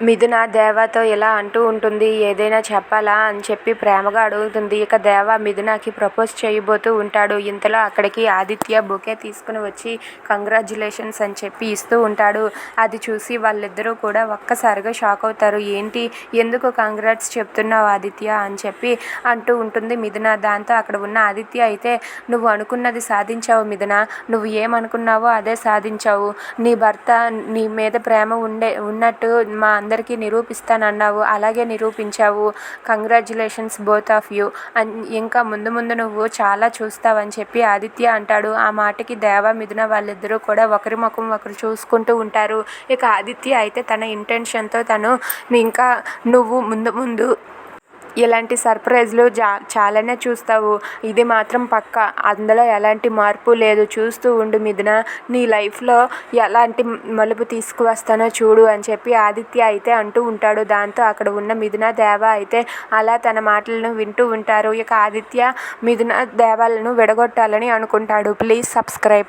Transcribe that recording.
మిథున దేవాతో ఇలా అంటూ ఉంటుంది ఏదైనా చెప్పాలా అని చెప్పి ప్రేమగా అడుగుతుంది. ఇక దేవ మిథునకి ప్రపోజ్ చేయబోతూ ఉంటాడు. ఇంతలో అక్కడికి ఆదిత్య బొకే తీసుకుని వచ్చి కంగ్రాచులేషన్స్ అని చెప్పి ఇస్తూ ఉంటాడు. అది చూసి వాళ్ళిద్దరూ కూడా ఒక్కసారిగా షాక్ అవుతారు. ఏంటి? ఎందుకు కంగ్రాట్స్ చెప్తున్నావు ఆదిత్య? అని చెప్పి అంటూ ఉంటుంది మిథున. దాంతో అక్కడ ఉన్న ఆదిత్య అయితే నువ్వు అనుకున్నది సాధించావు మిథున. నువ్వు ఏమనుకున్నావో అదే సాధించావు. నీ భర్త నీ మీద ప్రేమ ఉండే ఉన్నట్టు మా అందరికీ నిరూపిస్తానన్నావు అలాగే నిరూపించావు. కంగ్రాచ్యులేషన్స్ బోత్ ఆఫ్ యూ అన్ ఇంకా ముందు ముందు నువ్వు చాలా చూస్తావని చెప్పి ఆదిత్య అంటాడు. ఆ మాటకి దేవ మిథున వాళ్ళిద్దరూ కూడా ఒకరి ముఖం ఒకరు చూసుకుంటూ ఉంటారు. ఇక ఆదిత్య అయితే తన ఇంటెన్షన్తో తను ఇంకా నువ్వు ముందు ముందు ఇలాంటి సర్ప్రైజ్లు జా చాలానే చూస్తావు. ఇది మాత్రం పక్క. అందులో ఎలాంటి మార్పు లేదు. చూస్తూ ఉండు మిథున. నీ లైఫ్లో ఎలాంటి మలుపు తీసుకువస్తానో చూడు అని చెప్పి ఆదిత్య అయితే అంటూ ఉంటాడు. దాంతో అక్కడ ఉన్న మిథున దేవ అయితే అలా తన మాటలను వింటూ ఉంటారు. ఇక ఆదిత్య మిథున దేవాలను విడగొట్టాలని అనుకుంటాడు. Please subscribe.